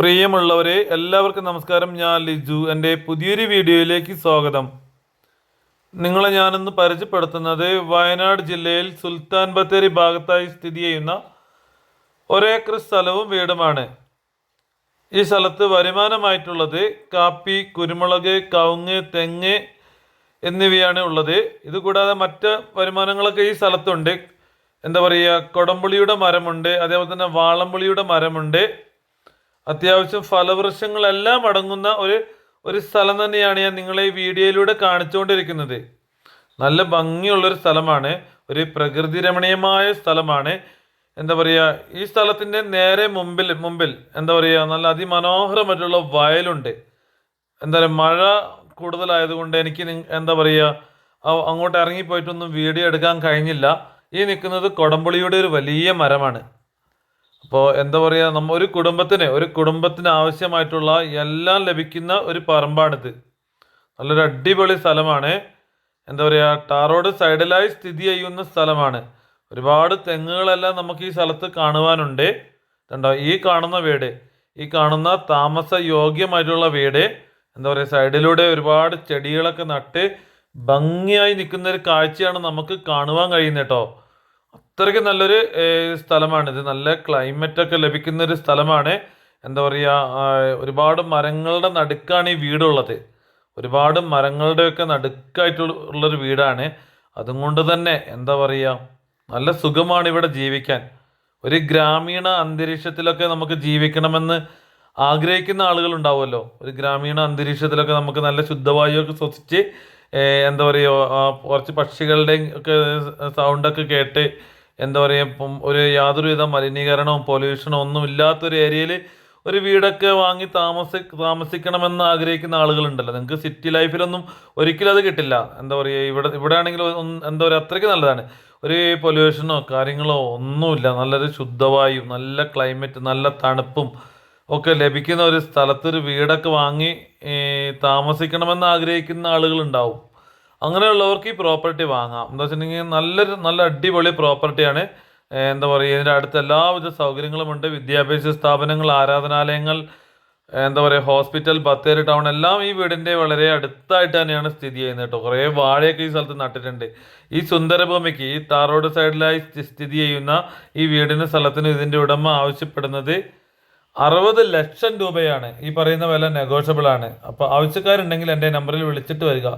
പ്രിയമുള്ളവരെ എല്ലാവർക്കും നമസ്കാരം. ഞാൻ ലിജു. എന്റെ പുതിയൊരു വീഡിയോയിലേക്ക് സ്വാഗതം. നിങ്ങളെ ഞാനിന്ന് പരിചയപ്പെടുത്തുന്നത് വയനാട് ജില്ലയിൽ സുൽത്താൻ ബത്തേരി ഭാഗത്തായി സ്ഥിതി ചെയ്യുന്ന ഒരേക്കർ സ്ഥലവും വീടുമാണ്. ഈ സ്ഥലത്ത് വരുമാനമായിട്ടുള്ളത് കാപ്പി കുരുമുളക് കവുങ്ങ് തെങ്ങ് എന്നിവയാണ് ഉള്ളത്. ഇതുകൂടാതെ മറ്റ് വരുമാനങ്ങളൊക്കെ ഈ സ്ഥലത്തുണ്ട്. എന്താ പറയുക കൊടംപുളിയുടെ മരമുണ്ട് അതേപോലെ തന്നെ വാളംപുളിയുടെ മരമുണ്ട്. അത്യാവശ്യം ഫലവൃക്ഷങ്ങളെല്ലാം അടങ്ങുന്ന ഒരു ഒരു സ്ഥലം തന്നെയാണ് ഞാൻ നിങ്ങളെ ഈ വീഡിയോയിലൂടെ കാണിച്ചുകൊണ്ടിരിക്കുന്നത്. നല്ല ഭംഗിയുള്ളൊരു സ്ഥലമാണ്. ഒരു പ്രകൃതി രമണീയമായ സ്ഥലമാണ്. എന്താ പറയുക ഈ സ്ഥലത്തിന്റെ നേരെ മുമ്പിൽ മുമ്പിൽ എന്താ പറയുക നല്ല അതിമനോഹരമായിട്ടുള്ള വയലുണ്ട്. എന്താ പറയുക മഴ കൂടുതലായതുകൊണ്ട് എനിക്ക് എന്താ പറയുക അങ്ങോട്ട് ഇറങ്ങിപ്പോയിട്ടൊന്നും വീഡിയോ എടുക്കാൻ കഴിഞ്ഞില്ല. ഈ നിൽക്കുന്നത് കൊടംപുളിയുടെ ഒരു വലിയ മരമാണ്. അപ്പോൾ എന്താ പറയുക നമ്മ ഒരു കുടുംബത്തിന് ഒരു കുടുംബത്തിന് ആവശ്യമായിട്ടുള്ള എല്ലാം ലഭിക്കുന്ന ഒരു പറമ്പാണിത്. നല്ലൊരു അടിപൊളി സ്ഥലമാണ്. എന്താ പറയുക ടാറോഡ് സൈഡിലായി സ്ഥിതി ചെയ്യുന്ന സ്ഥലമാണ്. ഒരുപാട് തെങ്ങുകളെല്ലാം നമുക്ക് ഈ സ്ഥലത്ത് കാണുവാനുണ്ട്. കണ്ടോ ഈ കാണുന്ന വീട് ഈ കാണുന്ന താമസ യോഗ്യമായിട്ടുള്ള വീട്. എന്താ പറയുക സൈഡിലൂടെ ഒരുപാട് ചെടികളൊക്കെ നട്ട് ഭംഗിയായി നിൽക്കുന്ന ഒരു കാഴ്ചയാണ് നമുക്ക് കാണുവാൻ കഴിയുന്നത് കേട്ടോ. അത്രയ്ക്ക് നല്ലൊരു സ്ഥലമാണിത് നല്ല ക്ലൈമറ്റ് ഒക്കെ ലഭിക്കുന്ന ഒരു സ്ഥലമാണ്. എന്താ പറയുക ഒരുപാട് മരങ്ങളുടെ നടുക്കാണ് ഈ വീടുള്ളത്. ഒരുപാട് മരങ്ങളുടെയൊക്കെ നടുക്കായിട്ടുള്ളൊരു വീടാണ്. അതുകൊണ്ട് തന്നെ എന്താ പറയുക നല്ല സുഖമാണ് ഇവിടെ ജീവിക്കാൻ. ഒരു ഗ്രാമീണ അന്തരീക്ഷത്തിലൊക്കെ നമുക്ക് ജീവിക്കണമെന്ന് ആഗ്രഹിക്കുന്ന ആളുകൾ ഉണ്ടാവുമല്ലോ ഒരു ഗ്രാമീണ അന്തരീക്ഷത്തിലൊക്കെ നമുക്ക് നല്ല ശുദ്ധവായുവൊക്കെ ശ്വസിച്ച് എന്താ പറയുക കുറച്ച് പക്ഷികളുടെയും ഒക്കെ സൗണ്ടൊക്കെ കേട്ട് എന്താ പറയുക ഇപ്പം ഒരു യാതൊരുവിധ മലിനീകരണവും പൊല്യൂഷനോ ഒന്നും ഇല്ലാത്തൊരു ഏരിയയിൽ ഒരു വീടൊക്കെ വാങ്ങി താമസി താമസിക്കണമെന്ന് ആഗ്രഹിക്കുന്ന ആളുകളുണ്ടല്ലോ. നിങ്ങൾക്ക് സിറ്റി ലൈഫിലൊന്നും ഒരിക്കലും അത് കിട്ടില്ല. എന്താ പറയുക ഇവിടെ ഇവിടെ ആണെങ്കിൽ എന്താ പറയുക അത്രയ്ക്ക് നല്ലതാണ്. ഒരു പൊല്യൂഷനോ കാര്യങ്ങളോ ഒന്നുമില്ല. നല്ലൊരു ശുദ്ധവായു നല്ല ക്ലൈമറ്റ് നല്ല തണുപ്പും ഒക്കെ ലഭിക്കുന്ന ഒരു സ്ഥലത്തൊരു വീടൊക്കെ വാങ്ങി താമസിക്കണമെന്ന് ആഗ്രഹിക്കുന്ന ആളുകളുണ്ടാവും. അങ്ങനെയുള്ളവർക്ക് ഈ പ്രോപ്പർട്ടി വാങ്ങാം. എന്താ വെച്ചിട്ടുണ്ടെങ്കിൽ നല്ലൊരു നല്ല അടിപൊളി പ്രോപ്പർട്ടിയാണ് എന്താ പറയുക ഇതിന്റെ അടുത്ത് എല്ലാവിധ സൗകര്യങ്ങളുമുണ്ട് വിദ്യാഭ്യാസ സ്ഥാപനങ്ങൾ ആരാധനാലയങ്ങൾ എന്താ പറയുക ഹോസ്പിറ്റൽ ബത്തേരി ടൗൺ എല്ലാം ഈ വീടിന്റെ വളരെ അടുത്തായിട്ട് തന്നെയാണ് സ്ഥിതി ചെയ്യുന്നത് കേട്ടോ. കുറേ വാഴയൊക്കെ ഈ സ്ഥലത്ത് നട്ടിട്ടുണ്ട്. ഈ സുന്ദരഭൂമിക്ക് ഈ താറോഡ് സൈഡിലായി സ്ഥിതി ചെയ്യുന്ന ഈ വീടിന് സ്ഥലത്തിന് ഇതിന്റെ ഉടമ ആവശ്യപ്പെടുന്നത് അറുപത് ലക്ഷം രൂപയാണ്. ഈ പറയുന്ന വില നെഗോഷ്യബിൾ ആണ്. അപ്പോൾ ആവശ്യക്കാരുണ്ടെങ്കിൽ എന്റെ നമ്പറിൽ വിളിച്ചിട്ട് വരിക.